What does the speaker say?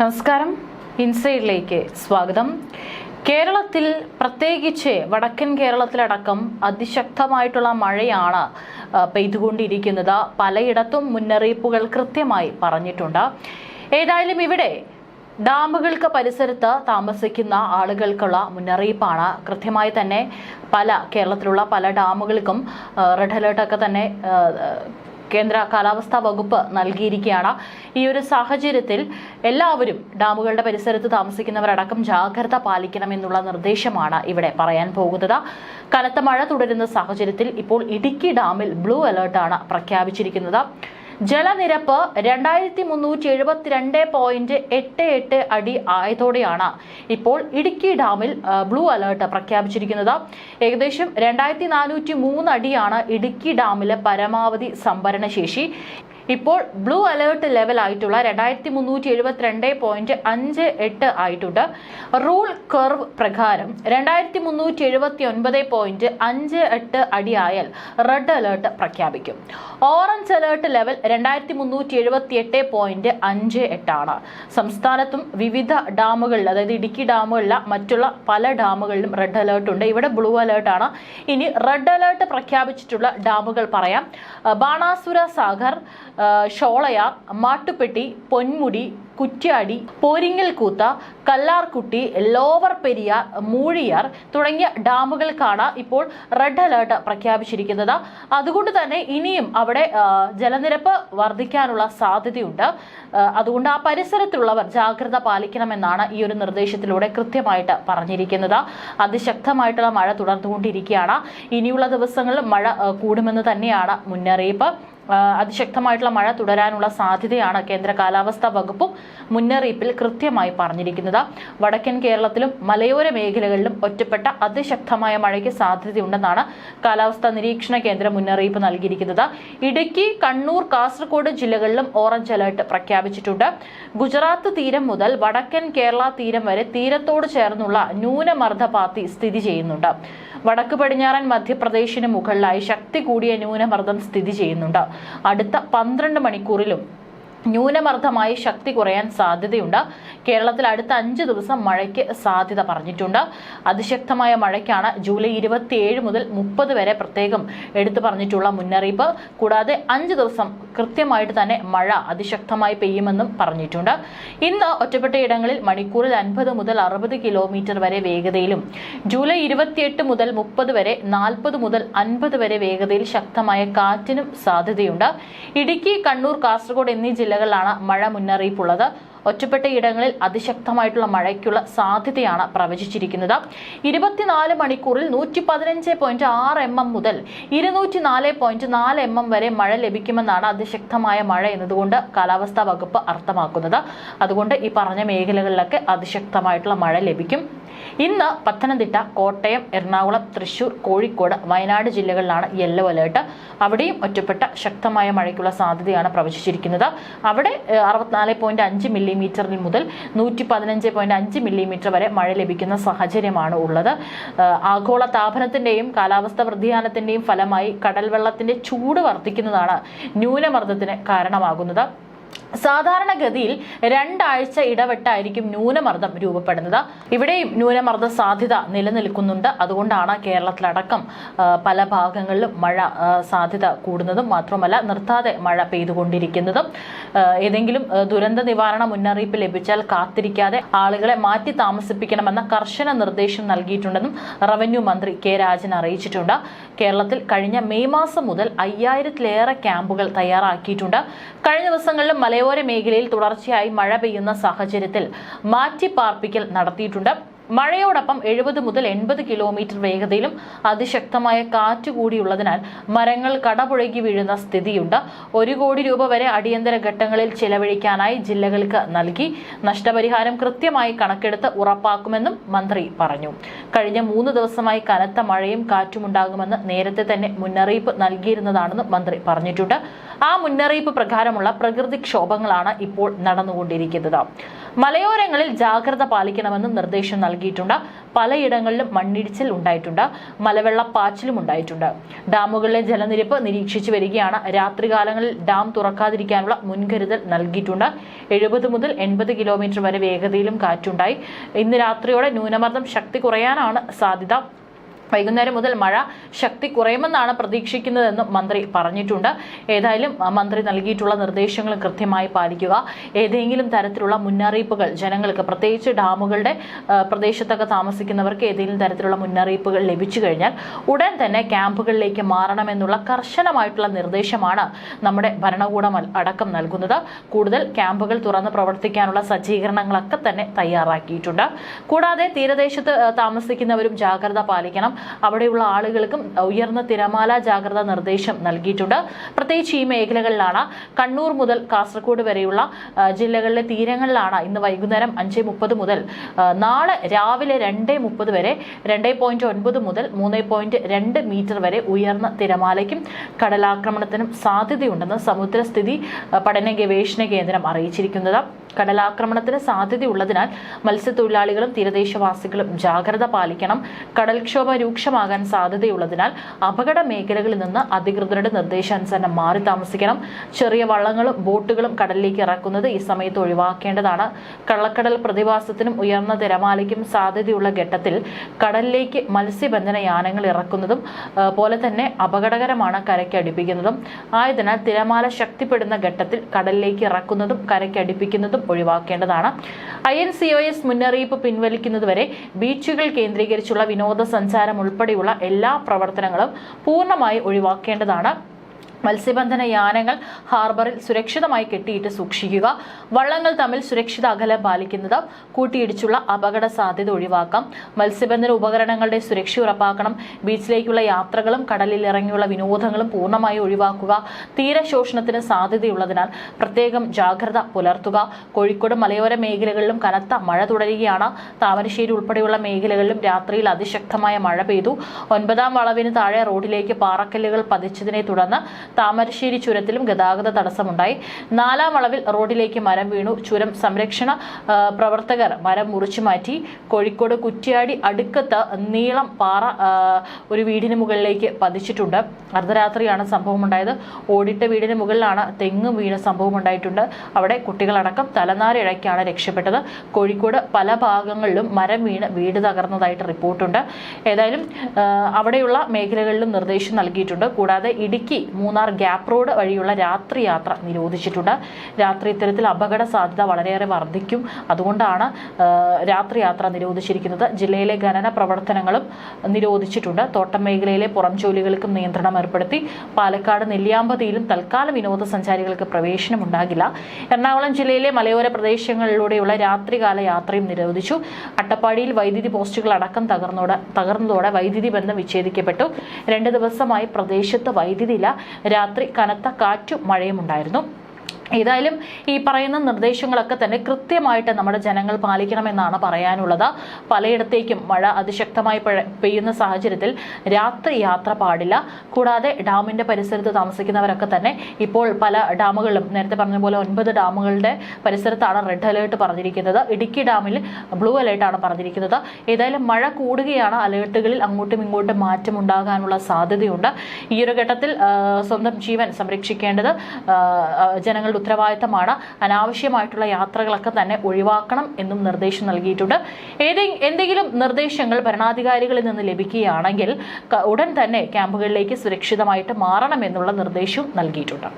നമസ്കാരം. ഇൻസൈഡിലേക്ക് സ്വാഗതം. കേരളത്തിൽ പ്രത്യേകിച്ച് വടക്കൻ കേരളത്തിലടക്കം അതിശക്തമായിട്ടുള്ള മഴയാണ് പെയ്തുകൊണ്ടിരിക്കുന്നത്. പലയിടത്തും മുന്നറിയിപ്പുകൾ കൃത്യമായി പറഞ്ഞിട്ടുണ്ട്. ഏതായാലും ഇവിടെ ഡാമുകൾക്ക് പരിസരത്ത് താമസിക്കുന്ന ആളുകൾക്കുള്ള മുന്നറിയിപ്പാണ് കൃത്യമായി തന്നെ പല കേരളത്തിലുള്ള പല ഡാമുകൾക്കും റെഡ് അലേർട്ടൊക്കെ തന്നെ കേന്ദ്ര കാലാവസ്ഥാ വകുപ്പ് നൽകിയിരിക്കുകയാണ്. ഈ ഒരു സാഹചര്യത്തിൽ എല്ലാവരും ഡാമുകളുടെ പരിസരത്ത് താമസിക്കുന്നവരടക്കം ജാഗ്രത പാലിക്കണമെന്നുള്ള നിർദ്ദേശമാണ് ഇവിടെ പറയാൻ പോകുന്നത്. കനത്ത മഴ തുടരുന്ന സാഹചര്യത്തിൽ ഇപ്പോൾ ഇടുക്കി ഡാമിൽ ബ്ലൂ അലേർട്ടാണ് പ്രഖ്യാപിച്ചിരിക്കുന്നത്. ജലനിരപ്പ് രണ്ടായിരത്തി മുന്നൂറ്റി എഴുപത്തിരണ്ട് പോയിന്റ് എട്ട് എട്ട് അടി ആയതോടെയാണ് ഇപ്പോൾ ഇടുക്കി ഡാമിൽ ബ്ലൂ അലേർട്ട് പ്രഖ്യാപിച്ചിരിക്കുന്നത്. ഏകദേശം രണ്ടായിരത്തി നാനൂറ്റി മൂന്ന് അടിയാണ് ഇടുക്കി ഡാമിലെ പരമാവധി സംഭരണ ശേഷി ഇപ്പോൾ ബ്ലൂ അലേർട്ട് ലെവൽ ആയിട്ടുള്ള രണ്ടായിരത്തി മുന്നൂറ്റി എഴുപത്തിരണ്ട് പോയിന്റ് അഞ്ച് എട്ട് ആയിട്ടുണ്ട്. റൂൾ കർവ് പ്രകാരം രണ്ടായിരത്തി മുന്നൂറ്റി എഴുപത്തി ഒൻപത് പോയിന്റ് അഞ്ച് എട്ട് അടിയായാൽ റെഡ് അലേർട്ട് പ്രഖ്യാപിക്കും. ഓറഞ്ച് അലേർട്ട് ലെവൽ രണ്ടായിരത്തി മുന്നൂറ്റി എഴുപത്തി എട്ട് പോയിന്റ് അഞ്ച് എട്ടാണ് സംസ്ഥാനത്തും വിവിധ ഡാമുകളിൽ അതായത് ഇടുക്കി ഡാമുകളിലെ മറ്റുള്ള പല ഡാമുകളിലും റെഡ് അലേർട്ട് ഉണ്ട്. ഇവിടെ ബ്ലൂ അലേർട്ടാണ് ഇനി റെഡ് അലേർട്ട് പ്രഖ്യാപിച്ചിട്ടുള്ള ഡാമുകൾ പറയാം. ബാണാസുര സാഗർ ഷോളയാർ മാട്ടുപ്പെട്ടി പൊന്മുടി കുറ്റ്യാടി പോരിങ്ങൽ കൂത്ത കല്ലാർകുട്ടി ലോവർ പെരിയാർ മൂഴിയാർ തുടങ്ങിയ ഡാമുകൾക്കാണ് ഇപ്പോൾ റെഡ് അലേർട്ട് പ്രഖ്യാപിച്ചിരിക്കുന്നത്. അതുകൊണ്ട് തന്നെ ഇനിയും അവിടെ ജലനിരപ്പ് വർദ്ധിക്കാനുള്ള സാധ്യതയുണ്ട്. അതുകൊണ്ട് ആ പരിസരത്തുള്ളവർ ജാഗ്രത പാലിക്കണമെന്നാണ് ഈ ഒരു നിർദ്ദേശത്തിലൂടെ കൃത്യമായിട്ട് പറഞ്ഞിരിക്കുന്നത്. അതിശക്തമായിട്ടുള്ള മഴ തുടർന്നുകൊണ്ടിരിക്കുകയാണ്. ഇനിയുള്ള ദിവസങ്ങളിൽ മഴ കൂടുമെന്ന് തന്നെയാണ് മുന്നറിയിപ്പ്. അതിശക്തമായിട്ടുള്ള മഴ തുടരാനുള്ള സാധ്യതയാണ് കേന്ദ്ര കാലാവസ്ഥാ വകുപ്പും മുന്നറിയിപ്പിൽ കൃത്യമായി പറഞ്ഞിരിക്കുന്നത്. വടക്കൻ കേരളത്തിലും മലയോര മേഖലകളിലും ഒറ്റപ്പെട്ട അതിശക്തമായ മഴയ്ക്ക് സാധ്യതയുണ്ടെന്നാണ് കാലാവസ്ഥാ നിരീക്ഷണ കേന്ദ്രം മുന്നറിയിപ്പ് നൽകിയിരിക്കുന്നത്. ഇടുക്കി കണ്ണൂർ കാസർഗോഡ് ജില്ലകളിലും ഓറഞ്ച് അലർട്ട് പ്രഖ്യാപിച്ചിട്ടുണ്ട്. ഗുജറാത്ത് തീരം മുതൽ വടക്കൻ കേരള തീരം വരെ തീരത്തോട് ചേർന്നുള്ള ന്യൂനമർദ്ദപാത്തി സ്ഥിതി ചെയ്യുന്നുണ്ട്. വടക്ക് പടിഞ്ഞാറൻ മധ്യപ്രദേശിന് മുകളിലായി ശക്തി കൂടിയ ന്യൂനമർദ്ദം സ്ഥിതി ചെയ്യുന്നുണ്ട്. അടുത്ത പന്ത്രണ്ട് മണിക്കൂറിലും ന്യൂനമർദ്ദമായി ശക്തി കുറയാൻ സാധ്യതയുണ്ട്. കേരളത്തിൽ അടുത്ത അഞ്ച് ദിവസം മഴയ്ക്ക് സാധ്യത പറഞ്ഞിട്ടുണ്ട്. അതിശക്തമായ മഴയ്ക്കാണ് ജൂലൈ ഇരുപത്തിയേഴ് മുതൽ മുപ്പത് വരെ പ്രത്യേകം എടുത്തു പറഞ്ഞിട്ടുള്ള മുന്നറിയിപ്പ്. കൂടാതെ അഞ്ച് ദിവസം കൃത്യമായിട്ട് തന്നെ മഴ അതിശക്തമായി പെയ്യുമെന്നും പറഞ്ഞിട്ടുണ്ട്. ഇന്ന് ഒറ്റപ്പെട്ട ഇടങ്ങളിൽ മണിക്കൂറിൽ അൻപത് മുതൽ അറുപത് കിലോമീറ്റർ വരെ വേഗതയിലും ജൂലൈ ഇരുപത്തിയെട്ട് മുതൽ മുപ്പത് വരെ നാൽപ്പത് മുതൽ അൻപത് വരെ വേഗതയിൽ ശക്തമായ കാറ്റിനും സാധ്യതയുണ്ട്. ഇടുക്കി കണ്ണൂർ കാസർഗോഡ് എന്നീ ജില്ലകളിലാണ് മഴ മുന്നറിയിപ്പുള്ളത്. ഒറ്റപ്പെട്ട ഇടങ്ങളിൽ അതിശക്തമായിട്ടുള്ള മഴയ്ക്കുള്ള സാധ്യതയാണ് പ്രവചിച്ചിരിക്കുന്നത്. ഇരുപത്തിനാല് മണിക്കൂറിൽ നൂറ്റി പതിനഞ്ച് പോയിന്റ് ആറ് എം എം മുതൽ ഇരുന്നൂറ്റി നാല് പോയിന്റ് നാല് എം എം വരെ മഴ ലഭിക്കുമെന്നാണ് അതിശക്തമായ മഴ എന്നതുകൊണ്ട് കാലാവസ്ഥാ വകുപ്പ് അർത്ഥമാക്കുന്നത്. അതുകൊണ്ട് ഈ പറഞ്ഞ മേഖലകളിലൊക്കെ അതിശക്തമായിട്ടുള്ള മഴ ലഭിക്കും. ഇന്ന് പത്തനംതിട്ട കോട്ടയം എറണാകുളം തൃശൂർ കോഴിക്കോട് വയനാട് ജില്ലകളിലാണ് യെല്ലോ അലേർട്ട് അവിടെയും ഒറ്റപ്പെട്ട ശക്തമായ മഴയ്ക്കുള്ള സാധ്യതയാണ് പ്രവചിച്ചിരിക്കുന്നത്. അവിടെ അറുപത്തിനാല് പോയിന്റ് അഞ്ച് മില്ലിമീറ്ററിൽ മുതൽ നൂറ്റി പതിനഞ്ച് പോയിന്റ് അഞ്ച് മില്ലിമീറ്റർ വരെ മഴ ലഭിക്കുന്ന സാഹചര്യമാണ് ഉള്ളത്. ആഗോള താപനത്തിന്റെയും കാലാവസ്ഥ വ്യതിയാനത്തിന്റെയും ഫലമായി കടൽവെള്ളത്തിന്റെ ചൂട് വർദ്ധിക്കുന്നതാണ് ന്യൂനമർദ്ദത്തിന് കാരണമാകുന്നത്. സാധാരണഗതിയിൽ രണ്ടാഴ്ച ഇടവിട്ടായിരിക്കും ന്യൂനമർദ്ദം രൂപപ്പെടുന്നത്. ഇവിടെയും ന്യൂനമർദ്ദ സാധ്യത നിലനിൽക്കുന്നുണ്ട്. അതുകൊണ്ടാണ് കേരളത്തിലടക്കം പല ഭാഗങ്ങളിലും മഴ സാധ്യത കൂടുന്നതും മാത്രമല്ല നിർത്താതെ മഴ പെയ്തുകൊണ്ടിരിക്കുന്നതും. ഏതെങ്കിലും ദുരന്ത നിവാരണ മുന്നറിയിപ്പ് ലഭിച്ചാൽ കാത്തിരിക്കാതെ ആളുകളെ മാറ്റി താമസിപ്പിക്കണമെന്ന കർശന നിർദ്ദേശം നൽകിയിട്ടുണ്ടെന്നും റവന്യൂ മന്ത്രി കെ രാജൻ അറിയിച്ചിട്ടുണ്ട്. കേരളത്തിൽ കഴിഞ്ഞ മെയ് മാസം മുതൽ അയ്യായിരത്തിലേറെ ക്യാമ്പുകൾ തയ്യാറാക്കിയിട്ടുണ്ട്. കഴിഞ്ഞ ദിവസങ്ങളിലും മലയോര മേഖലയിൽ തുടർച്ചയായി മഴ പെയ്യുന്ന സാഹചര്യത്തിൽ മാറ്റിപ്പാർപ്പിക്കൽ നടത്തിയിട്ടുണ്ട്. മഴയോടൊപ്പം എഴുപത് മുതൽ എൺപത് കിലോമീറ്റർ വേഗതയിലും അതിശക്തമായ കാറ്റ് കൂടിയുള്ളതിനാൽ മരങ്ങൾ കടപുഴകി വീഴുന്ന സ്ഥിതിയുണ്ട്. ഒരു കോടി രൂപ വരെ അടിയന്തര ഘട്ടങ്ങളിൽ ചെലവഴിക്കാനായി ജില്ലകൾക്ക് നൽകി. നഷ്ടപരിഹാരം കൃത്യമായി കണക്കെടുത്ത് ഉറപ്പാക്കുമെന്നും മന്ത്രി പറഞ്ഞു. കഴിഞ്ഞ മൂന്ന് ദിവസമായി കനത്ത മഴയും കാറ്റുമുണ്ടാകുമെന്ന് നേരത്തെ തന്നെ മുന്നറിയിപ്പ് നൽകിയിരുന്നതാണെന്നും മന്ത്രി പറഞ്ഞിട്ടുണ്ട്. ആ മുന്നറിയിപ്പ് പ്രകാരമുള്ള പ്രകൃതിക്ഷോഭങ്ങളാണ് ഇപ്പോൾ നടന്നുകൊണ്ടിരിക്കുന്നത്. മലയോരങ്ങളിൽ ജാഗ്രത പാലിക്കണമെന്ന് നിർദ്ദേശം നൽകിയിട്ടുണ്ട്. പലയിടങ്ങളിലും മണ്ണിടിച്ചിൽ ഉണ്ടായിട്ടുണ്ട്. മലവെള്ളപ്പാച്ചിലും ഉണ്ടായിട്ടുണ്ട്. ഡാമുകളിലെ ജലനിരപ്പ് നിരീക്ഷിച്ചു വരികയാണ്. രാത്രികാലങ്ങളിൽ ഡാം തുറക്കാതിരിക്കാനുള്ള മുൻകരുതൽ നൽകിയിട്ടുണ്ട്. എഴുപത് മുതൽ എൺപത് കിലോമീറ്റർ വരെ വേഗതയിലും കാറ്റുണ്ടായി. ഇന്ന് രാത്രിയോടെ ന്യൂനമർദ്ദം ശക്തി കുറയാനാണ് സാധ്യത. വൈകുന്നേരം മുതൽ മഴ ശക്തി കുറയുമെന്നാണ് പ്രതീക്ഷിക്കുന്നതെന്നും മന്ത്രി പറഞ്ഞിട്ടുണ്ട്. ഏതായാലും മന്ത്രി നൽകിയിട്ടുള്ള നിർദ്ദേശങ്ങൾ കൃത്യമായി പാലിക്കുക. ഏതെങ്കിലും തരത്തിലുള്ള മുന്നറിയിപ്പുകൾ ജനങ്ങൾക്ക് പ്രത്യേകിച്ച് ഡാമുകളുടെ പ്രദേശത്തൊക്കെ താമസിക്കുന്നവർക്ക് ഏതെങ്കിലും തരത്തിലുള്ള മുന്നറിയിപ്പുകൾ ലഭിച്ചു കഴിഞ്ഞാൽ ഉടൻ തന്നെ ക്യാമ്പുകളിലേക്ക് മാറണമെന്നുള്ള കർശനമായിട്ടുള്ള നിർദ്ദേശമാണ് നമ്മുടെ ഭരണകൂടം അടക്കം നൽകുന്നത്. കൂടുതൽ ക്യാമ്പുകൾ തുറന്ന് പ്രവർത്തിക്കാനുള്ള സജ്ജീകരണങ്ങളൊക്കെ തന്നെ തയ്യാറാക്കിയിട്ടുണ്ട്. കൂടാതെ തീരദേശത്ത് താമസിക്കുന്നവരും ജാഗ്രത പാലിക്കണം. അവിടെയുള്ള ആളുകൾക്കും ഉയർന്ന തിരമാല ജാഗ്രതാ നിർദ്ദേശം നൽകിയിട്ടുണ്ട്. പ്രത്യേകിച്ച് ഈ മേഖലകളിലാണ് കണ്ണൂർ മുതൽ കാസർഗോഡ് വരെയുള്ള ജില്ലകളിലെ തീരങ്ങളിലാണ് ഇന്ന് വൈകുന്നേരം അഞ്ച് മുപ്പത് മുതൽ നാളെ രാവിലെ രണ്ട് മുപ്പത് വരെ രണ്ട് പോയിന്റ് ഒൻപത് മുതൽ മൂന്ന് പോയിന്റ് രണ്ട് മീറ്റർ വരെ ഉയർന്ന തിരമാലയ്ക്കും കടലാക്രമണത്തിനും സാധ്യതയുണ്ടെന്ന് സമുദ്രസ്ഥിതി പഠന ഗവേഷണ കേന്ദ്രം അറിയിച്ചിരിക്കുന്നത്. കടലാക്രമണത്തിന് സാധ്യതയുള്ളതിനാൽ മത്സ്യത്തൊഴിലാളികളും തീരദേശവാസികളും ജാഗ്രത പാലിക്കണം. കടൽക്ഷോഭ രൂക്ഷമാകാൻ സാധ്യതയുള്ളതിനാൽ അപകട മേഖലകളിൽ നിന്ന് അധികൃതരുടെ നിർദ്ദേശാനുസരണം മാറി താമസിക്കണം. ചെറിയ വള്ളങ്ങളും ബോട്ടുകളും കടലിലേക്ക് ഇറക്കുന്നത് ഈ സമയത്ത് ഒഴിവാക്കേണ്ടതാണ്. കള്ളക്കടൽ പ്രതിഭാസത്തിനും ഉയർന്ന തിരമാലയ്ക്കും സാധ്യതയുള്ള ഘട്ടത്തിൽ കടലിലേക്ക് മത്സ്യബന്ധന യാനങ്ങൾ ഇറക്കുന്നതും പോലെ തന്നെ അപകടകരമാണ് കരയ്ക്ക് അടുപ്പിക്കുന്നതും. ആയതിനാൽ തിരമാല ശക്തിപ്പെടുന്ന ഘട്ടത്തിൽ കടലിലേക്ക് ഇറക്കുന്നതും കരയ്ക്ക് അടുപ്പിക്കുന്നതും ഒഴിവാക്കേണ്ടതാണ്. I N C O S മുന്നറിയിപ്പ് പിൻവലിക്കുന്നതുവരെ ബീച്ചുകൾ കേന്ദ്രീകരിച്ചുള്ള വിനോദസഞ്ചാരം ഉൾപ്പെടെയുള്ള എല്ലാ പ്രവർത്തനങ്ങളും പൂർണമായി ഒഴിവാക്കേണ്ടതാണ്. മത്സ്യബന്ധന യാനങ്ങൾ ഹാർബറിൽ സുരക്ഷിതമായി കെട്ടിയിട്ട് സൂക്ഷിക്കുക. വള്ളങ്ങൾ തമ്മിൽ സുരക്ഷിത അകലം പാലിക്കുന്നത് കൂട്ടിയിടിച്ചുള്ള അപകട സാധ്യത ഒഴിവാക്കാം. മത്സ്യബന്ധന ഉപകരണങ്ങളുടെ സുരക്ഷ ഉറപ്പാക്കണം. ബീച്ചിലേക്കുള്ള യാത്രകളും കടലിൽ ഇറങ്ങിയുള്ള വിനോദങ്ങളും പൂർണമായി ഒഴിവാക്കുക. തീരശോഷണത്തിന് സാധ്യതയുള്ളതിനാൽ പ്രത്യേകം ജാഗ്രത പുലർത്തുക. കോഴിക്കോട് മലയോര മേഖലകളിലും കനത്ത മഴ തുടരുകയാണ്. താമരശ്ശേരി ഉൾപ്പെടെയുള്ള മേഖലകളിലും രാത്രിയിൽ അതിശക്തമായ മഴ പെയ്തു. ഒൻപതാം വളവിന് താഴെ റോഡിലേക്ക് പാറക്കല്ലുകൾ പതിച്ചതിനെ തുടർന്ന് താമരശ്ശേരി ചുരത്തിലും ഗതാഗത തടസ്സമുണ്ടായി. നാലാം അളവിൽ റോഡിലേക്ക് മരം വീണു. ചുരം സംരക്ഷണ പ്രവർത്തകർ മരം മുറിച്ചു മാറ്റി. കോഴിക്കോട് കുറ്റ്യാടി അടുക്കത്ത് നീളം പാറ ഒരു വീടിന് മുകളിലേക്ക് പതിച്ചിട്ടുണ്ട്. അർദ്ധരാത്രിയാണ് സംഭവമുണ്ടായത്. ഓടിട്ട വീടിന് മുകളിലാണ് തെങ്ങ് വീണ സംഭവം ഉണ്ടായിട്ടുണ്ട് അവിടെ കുട്ടികളടക്കം തലനാരിഴയ്ക്കാണ് രക്ഷപ്പെട്ടത്. കോഴിക്കോട് പല ഭാഗങ്ങളിലും മരം വീണ് വീട് തകർന്നതായിട്ട് റിപ്പോർട്ടുണ്ട്. ഏതായാലും അവിടെയുള്ള മേഖലകളിലും നിർദ്ദേശം നൽകിയിട്ടുണ്ട്. കൂടാതെ ഇടുക്കി മൂന്നാർ ഗ്യാപ്പ് റോഡ് വഴിയുള്ള രാത്രി യാത്ര നിരോധിച്ചിട്ടുണ്ട്. രാത്രി ഇത്തരത്തിൽ അപകട സാധ്യത വളരെയേറെ വർദ്ധിക്കും. അതുകൊണ്ടാണ് രാത്രി യാത്ര നിരോധിച്ചിരിക്കുന്നത്. ജില്ലയിലെ ഖനന പ്രവർത്തനങ്ങളും നിരോധിച്ചിട്ടുണ്ട്. തോട്ടം മേഖലയിലെ പുറം ജോലികൾക്കും നിയന്ത്രണം ഏർപ്പെടുത്തി. പാലക്കാട് നെല്ലിയാമ്പതിയിലും തൽക്കാല വിനോദസഞ്ചാരികൾക്ക് പ്രവേശനം ഉണ്ടാകില്ല. എറണാകുളം ജില്ലയിലെ മലയോര പ്രദേശങ്ങളിലൂടെയുള്ള രാത്രികാല യാത്രയും നിരോധിച്ചു. അട്ടപ്പാടിയിൽ വൈദ്യുതി പോസ്റ്റുകൾ അടക്കം തകർന്നോടെ തകർന്നതോടെ വൈദ്യുതി ബന്ധം വിച്ഛേദിക്കപ്പെട്ടു. രണ്ട് ദിവസമായി പ്രദേശത്ത് വൈദ്യുതിയില്ല രാത്രി കനത്ത കാറ്റും മഴയും ഉണ്ടായിരുന്നു. ഏതായാലും ഈ പറയുന്ന നിർദ്ദേശങ്ങളൊക്കെ തന്നെ കൃത്യമായിട്ട് നമ്മുടെ ജനങ്ങൾ പാലിക്കണമെന്നാണ് പറയാനുള്ളത്. പലയിടത്തേക്കും മഴ അതിശക്തമായി പെയ്യുന്ന സാഹചര്യത്തിൽ രാത്രി യാത്ര പാടില്ല. കൂടാതെ ഡാമിന്റെ പരിസരത്ത് താമസിക്കുന്നവരൊക്കെ തന്നെ ഇപ്പോൾ പല ഡാമുകളിലും നേരത്തെ പറഞ്ഞ പോലെ ഒൻപത് ഡാമുകളുടെ പരിസരത്താണ് റെഡ് അലേർട്ട് പറഞ്ഞിരിക്കുന്നത്. ഇടുക്കി ഡാമിൽ ബ്ലൂ അലേർട്ടാണ് പറഞ്ഞിരിക്കുന്നത്. ഏതായാലും മഴ കൂടുകയാണ്. അലേർട്ടുകളിൽ അങ്ങോട്ടും ഇങ്ങോട്ടും മാറ്റം ഉണ്ടാകാനുള്ള സാധ്യതയുണ്ട്. ഈ ഒരു ഘട്ടത്തിൽ സ്വന്തം ജീവൻ സംരക്ഷിക്കേണ്ടത് ജനങ്ങളുടെ ഉത്തരവാദിത്തമാണ്. അനാവശ്യമായിട്ടുള്ള യാത്രകളൊക്കെ തന്നെ ഒഴിവാക്കണം എന്നും നിർദ്ദേശം നൽകിയിട്ടുണ്ട്. എന്തെങ്കിലും നിർദ്ദേശങ്ങൾ ഭരണാധികാരികളിൽ നിന്ന് ലഭിക്കുകയാണെങ്കിൽ ഉടൻ തന്നെ ക്യാമ്പുകളിലേക്ക് സുരക്ഷിതമായിട്ട് മാറണമെന്നുള്ള നിർദ്ദേശവും നൽകിയിട്ടുണ്ട്.